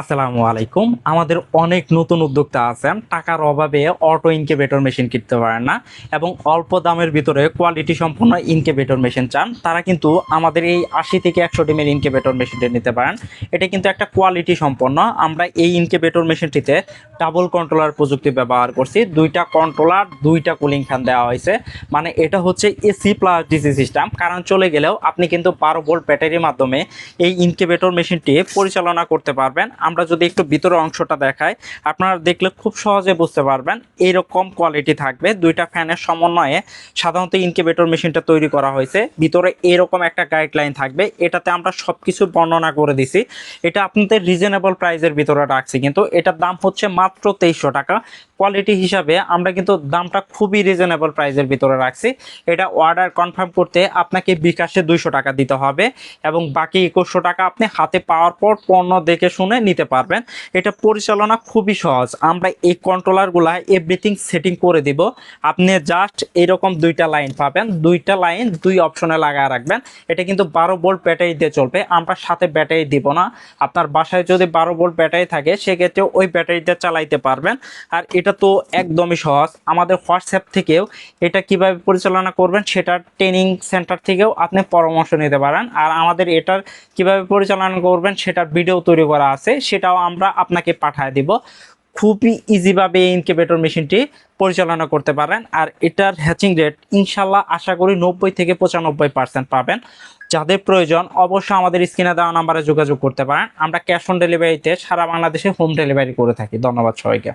আসসালামু আলাইকুম। আমাদের অনেক নতুন উদ্যোক্তা আছেন। টাকার অভাবে অটো ইনকিউবেটর মেশিন কিনতে পারেন না এবং অল্প দামের ভিতরে কোয়ালিটি সম্পন্ন ইনকিউবেটর মেশিন চান। তারা কিন্তু আমাদের এই আশি থেকে একশো ডিমের ইনকিউবেটর মেশিনটি নিতে পারেন। এটা কিন্তু একটা কোয়ালিটি সম্পন্ন। আমরা এই ইনকিউবেটর মেশিনটিতে ডাবল কন্ট্রোলার প্রযুক্তি ব্যবহার করছি। দুইটা কন্ট্রোলার দুইটা কুলিং ফ্যান দেওয়া হয়েছে। মানে এটা হচ্ছে এসি প্লাস ডিসি সিস্টেম কারণ চলে গেলেও আপনি কিন্তু বারো ভোল্ট ব্যাটারির মাধ্যমে এই ইনকিউবেটর মেশিনটি পরিচালনা করতে পারবেন। আমরা যদি একটু ভিতরের অংশটা দেখাই, আপনারা দেখলে খুব সহজে বুঝতে পারবেন এইরকম কোয়ালিটি থাকবে। দুইটা ফ্যানের সমন্বয়ে সাধারণত ইনকিউবেটর মেশিনটা তৈরি করা হয়েছে। ভিতরে এরকম একটা গাইডলাইন থাকবে। এটাতে আমরা সব কিছু বর্ণনা করে দিছি। এটা আপনাদের রিজনেবল প্রাইসের ভিতরে রাখছি। কিন্তু এটার দাম হচ্ছে মাত্র তেইশশো টাকা। কোয়ালিটি হিসাবে আমরা কিন্তু দামটা খুবই রিজনেবল প্রাইসের ভিতরে রাখছি। এটা অর্ডার কনফার্ম করতে আপনাকে বিকাশে দুইশো টাকা দিতে হবে এবং বাকি একুশশো টাকা আপনি হাতে পাওয়ার পর পণ্য দেখে শুনে নিতে পারবেন। এটা পরিচালনা খুবই সহজ। আমরা এই কন্ট্রোলারগুলা এভরিথিং সেটিং করে দিব। আপনি জাস্ট এরকম দুইটা লাইন পাবেন। দুইটা লাইন দুই অপশনে লাগায় রাখবেন। এটা কিন্তু বারো ভোল্ট ব্যাটারি দিয়ে চলবে। আমরা সাথে ব্যাটারি দিব না। আপনার বাসায় যদি বারো ভোল্ট ব্যাটারি থাকে সেক্ষেত্রে ওই ব্যাটারিতে চালাইতে পারবেন। আর এটা তো একদমই সহজ। আমাদের হোয়াটসঅ্যাপ থেকেও এটা কীভাবে পরিচালনা করবেন, সেটার ট্রেনিং সেন্টার থেকেও আপনি পরামর্শ নিতে পারেন। আর আমাদের এটার কীভাবে পরিচালনা করবেন, সেটার ভিডিও তৈরি করা আছে। সেটাও আমরা আপনাকে পাঠায় দিব। খুবই ইজিভাবে এই ইনকিউবেটর মেশিনটি পরিচালনা করতে পারেন। আর এটার হ্যাচিং রেট ইনশাল্লাহ আশা করি নব্বই থেকে পঁচানব্বই পার্সেন্ট পাবেন। যাদের প্রয়োজন অবশ্যই আমাদের স্ক্রিনে দেওয়া নাম্বারে যোগাযোগ করতে পারেন। আমরা ক্যাশ অন ডেলিভারিতে সারা বাংলাদেশে হোম ডেলিভারি করে থাকি। ধন্যবাদ সবাইকে।